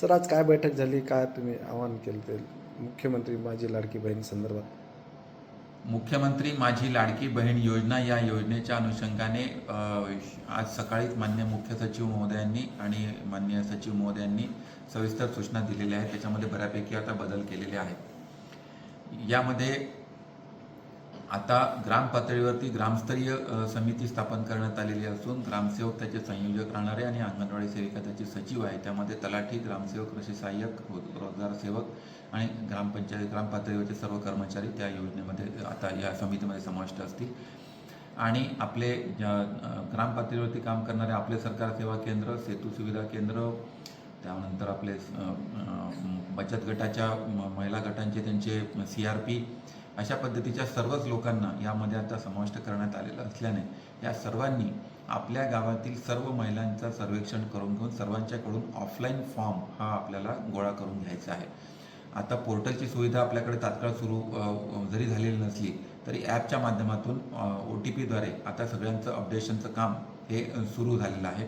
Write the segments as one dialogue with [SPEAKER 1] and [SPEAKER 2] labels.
[SPEAKER 1] Sir आज काय बैठक झाली? काय तुम्ही आवाहन केलं ते मुख्यमंत्री माझी लाडकी बहीण संदर्भात.
[SPEAKER 2] मुख्यमंत्री माझी लाडकी बहीण योजना या योजनेच्या अनुषंगाने आज सकाळीच मान्य मुख्य सचिव महोदयांनी आणि मान्य सचिव महोदयांनी सविस्तर सूचना दिलेल्या आहेत. त्याच्यामध्ये बऱ्यापैकी आता बदल केलेले आहेत. यामध्ये आता ग्रामपातळीवरती ग्रामस्तरीय समिती स्थापन करण्यात आलेली असून ग्रामसेवक त्याचे संयोजक राहणारे आणि अंगणवाडी सेविका त्याचे सचिव आहे. त्यामध्ये तलाठी ग्रामसेवक कृषी सहाय्यक रोजगार सेवक आणि ग्रामपंचायत ग्रामपातळीवरचे सर्व कर्मचारी त्या योजनेमध्ये आता या समितीमध्ये समाविष्ट असतील. आणि आपले ज्या, काम करणारे आपले सरकार सेवा केंद्र सेतू सुविधा केंद्र त्यानंतर आपले बचत गटाच्या म- महिला गटांचे त्यांचे सी आर पी अशा पद्धतीच्या सर्वच लोकांना यामध्ये आता समाविष्ट करण्यात आलेलं असल्याने या सर्वांनी आपल्या गावातील सर्व महिलांचं सर्वेक्षण करून घेऊन सर्वांच्याकडून ऑफलाईन फॉर्म हा आपल्याला गोळा करून घ्यायचा आहे. आता पोर्टलची सुविधा आपल्याकडे तात्काळ सुरू जरी झालेली नसली तरी ॲपच्या माध्यमातून ओ टी पीद्वारे आता सगळ्यांचं अपडेशनचं काम हे सुरू झालेलं आहे.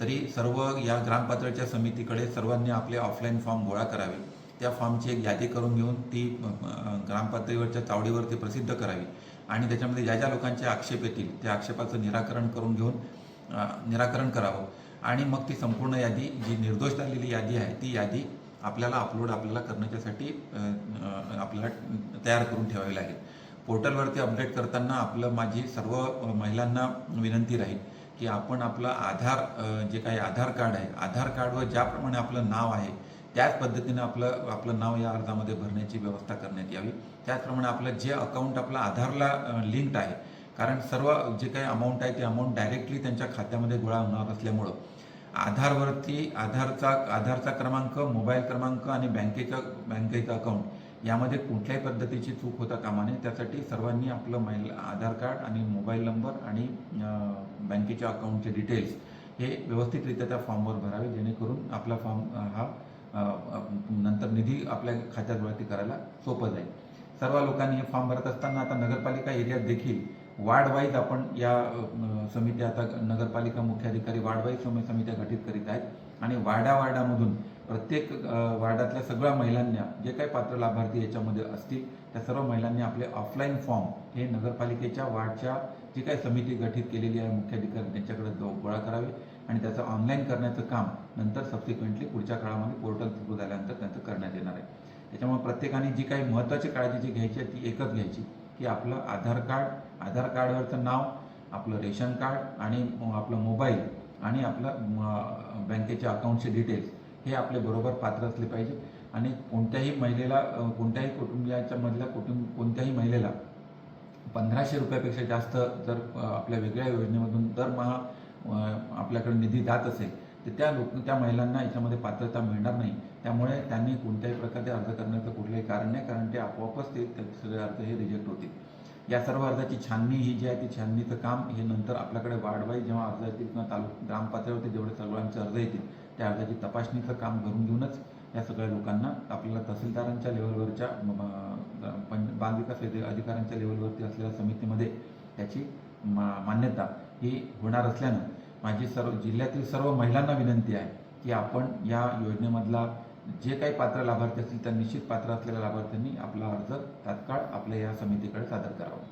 [SPEAKER 2] तरी सर्व या ग्रामपातळीच्या समितीकडे सर्वांनी आपले ऑफलाईन फॉर्म गोळा करावे. त्या फॉर्मची एक यादी करून घेऊन ती ग्रामपातळीवरच्या चावडीवरती प्रसिद्ध करावी. आणि त्याच्यामध्ये ज्या ज्या लोकांचे आक्षेप येतील त्या आक्षेपाचं निराकरण करून घेऊन निराकरण करावं. आणि मग ती संपूर्ण यादी जी निर्दोष झालेली यादी आहे ती यादी आपल्याला अपलोड आपल्याला करण्याच्यासाठी आपल्याला तयार करून ठेवावी लागेल. पोर्टलवरती अपडेट करताना आपलं माझी सर्व महिलांना विनंती राहील की आपण आपलं आधार जे काही आधार कार्ड आहे आधार कार्डवर ज्याप्रमाणे आपलं नाव आहे त्याच पद्धतीनं आपलं आपलं नाव या अर्जामध्ये भरण्याची व्यवस्था करण्यात यावी. त्याचप्रमाणे आपलं जे अकाउंट आपलं आधारला लिंक्ड आहे कारण सर्व जे काही अमाऊंट आहे ते अमाऊंट डायरेक्टली त्यांच्या खात्यामध्ये गोळा होणार असल्यामुळं आधारवरती आधारचा आधारचा क्रमांक मोबाईल क्रमांक आणि बँकेचा बँकेचं अकाउंट यामध्ये कुठल्याही पद्धतीची चूक होता कामा नये. त्यासाठी सर्वांनी आपलं माईल आधार कार्ड आणि मोबाईल नंबर आणि बँकेच्या अकाउंटचे डिटेल्स हे व्यवस्थितरित्या त्या फॉर्मवर भरावे जेणेकरून आपला फॉर्म हा नंतर निधी आपल्या खात्यात वळती करायला सोपं जाईल. सर्व लोकांनी हे फॉर्म भरत असताना आता नगरपालिका एरियात देखील वार्डवाईज आपण या समिती समित्या आता नगरपालिका मुख्याधिकारी वार्डवाईज सम- समित्या गठीत करीत आहेत. आणि वार्डा वार्डामधून प्रत्येक वार्डातल्या सगळ्या महिलांना जे काही पात्र लाभार्थी याच्यामध्ये असतील त्या सर्व महिलांनी आपले ऑफलाईन फॉर्म हे नगरपालिकेच्या वार्डच्या जी काही समिती गठीत केलेली आहे मुख्याधिकारी त्यांच्याकडे गोळा करावे. आणि त्याचं ऑनलाईन करण्याचं काम नंतर सबसिक्वेंटली पुढच्या काळामध्ये पोर्टल सुरू झाल्यानंतर त्यांचं करण्यात येणार आहे. त्याच्यामुळे प्रत्येकाने जी काही महत्त्वाची काळजी जी घ्यायची आहे ती एकच घ्यायची की आपलं आधार कार्ड आधार कार्डवरचं नाव आपलं रेशन कार्ड आणि आपलं मोबाईल आणि आपलं बँकेच्या अकाउंटचे डिटेल्स हे आपले बरोबर पात्र असले पाहिजे. आणि कोणत्याही महिलेला कोणत्याही कुटुंबियाच्या मधल्या कुटुंब कोणत्याही महिलेला पंधराशे रुपयापेक्षा जास्त जर आपल्या वेगळ्या योजनेमधून दरमहा आपल्याकडे निधी जात असेल तर त्या लोक त्या महिलांना याच्यामध्ये पात्रता मिळणार नाही. त्यामुळे त्यांनी कोणत्याही प्रकारे अर्ज करण्याचं कुठलंही कारण नाही कारण ते आपोआपच ते सगळे अर्ज हे रिजेक्ट होतील. या सर्व अर्जाची छाननी ही जी आहे ती छाननीचं काम हे नंतर आपल्याकडे वाढवाई जेव्हा अर्ज येतील किंवा तालुक ग्रामपातळीवरती जेवढे सर्वांचे अर्ज येतील त्या अर्जाची तपासणीचं काम करून घेऊनच या सगळ्या लोकांना आपल्याला तहसीलदारांच्या लेवलवरच्या पण बालविकास अधिकाऱ्यांच्या लेवलवरती असलेल्या समितीमध्ये त्याची मा- मान्यता ही होणार असल्यानं माझी सर्व जिल्ह्यातील सर्व महिलांना विनंती आहे की आपण या योजनेमधला जे काही पात्र लाभार्थी असतील त्या निश्चित पात्र असलेल्या लाभार्थ्यांनी आपला अर्ज तात्काळ आपल्या या समितीकडे सादर करावा.